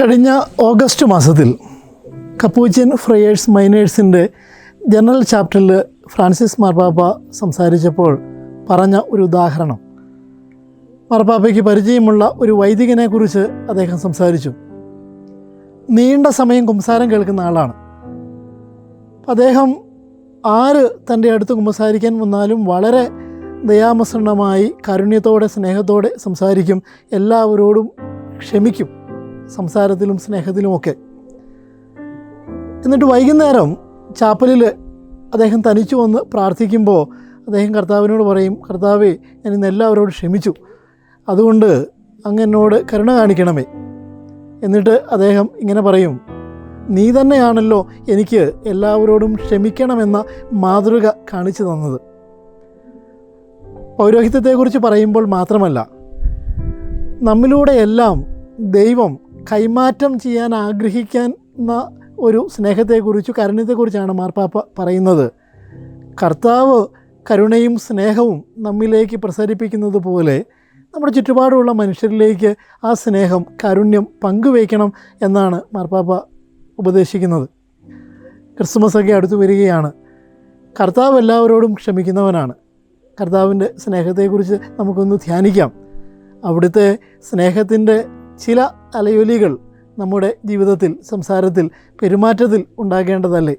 കഴിഞ്ഞ ഓഗസ്റ്റ് മാസത്തിൽ Capuchin friars മൈനേഴ്സിന്റെ ജനറൽ ചാപ്റ്ററിൽ ഫ്രാൻസിസ് മാർപ്പാപ്പ സംസാരിച്ചപ്പോൾ പറഞ്ഞ ഒരു ഉദാഹരണം. മാർപ്പാപ്പയ്ക്ക് പരിചയമുള്ള ഒരു വൈദികനെക്കുറിച്ച് അദ്ദേഹം സംസാരിച്ചു. നീണ്ട സമയം കുംസാരം കേൾക്കുന്ന ആളാണ്. അദ്ദേഹം ആര് തന്റെ അടുത്ത് കുമ്പസാരിക്കാൻ വന്നാലും വളരെ ദയാമസണ്ണമായി കാരുണ്യത്തോടെ സ്നേഹത്തോടെ സംസാരിക്കും. എല്ലാവരോടും ക്ഷമിക്കും സംസാരത്തിലും സ്നേഹത്തിലുമൊക്കെ എന്നിട്ട് വൈകുന്നേരം ചാപ്പലിൽ അദ്ദേഹം തനിച്ചു വന്ന് പ്രാർത്ഥിക്കുമ്പോൾ അദ്ദേഹം കർത്താവിനോട് പറയും കർത്താവേ ഞാൻ ഇന്ന് എല്ലാവരോടും ക്ഷമിച്ചു. അതുകൊണ്ട് അങ്ങ് എന്നോട് കരുണ കാണിക്കണമേ. എന്നിട്ട് അദ്ദേഹം ഇങ്ങനെ പറയും നീ തന്നെയാണല്ലോ എനിക്ക് എല്ലാവരോടും ക്ഷമിക്കണമെന്ന മാതൃക കാണിച്ചു തന്നത്. പൗരോഹിത്യത്തെക്കുറിച്ച് പറയുമ്പോൾ മാത്രമല്ല നമ്മിലൂടെയെല്ലാം ദൈവം കൈമാറ്റം ചെയ്യാൻ ആഗ്രഹിക്കുന്ന ഒരു സ്നേഹത്തെക്കുറിച്ച് കരുണ്യത്തെക്കുറിച്ചാണ് മാർപ്പാപ്പ പറയുന്നത്. കർത്താവ് കരുണയും സ്നേഹവും നമ്മിലേക്ക് പ്രസരിപ്പിക്കുന്നത് പോലെ നമ്മുടെ ചുറ്റുപാടുമുള്ള മനുഷ്യരിലേക്ക് ആ സ്നേഹം കാരുണ്യം പങ്കുവയ്ക്കണം എന്നാണ് മാർപ്പാപ്പ ഉപദേശിക്കുന്നത്. ക്രിസ്മസ് ഒക്കെ അടുത്തു വരികയാണ്. കർത്താവ് എല്ലാവരോടും ക്ഷമിക്കുന്നവനാണ്. കർത്താവിന്റെ സ്നേഹത്തെക്കുറിച്ച് നമുക്കൊന്ന് ധ്യാനിക്കാം. അവിടുത്തെ സ്നേഹത്തിന്റെ ചില അലയൊലികൾ നമ്മുടെ ജീവിതത്തിൽ സംസാരത്തിൽ പെരുമാറ്റത്തിൽ ഉണ്ടാകേണ്ടതല്ലേ?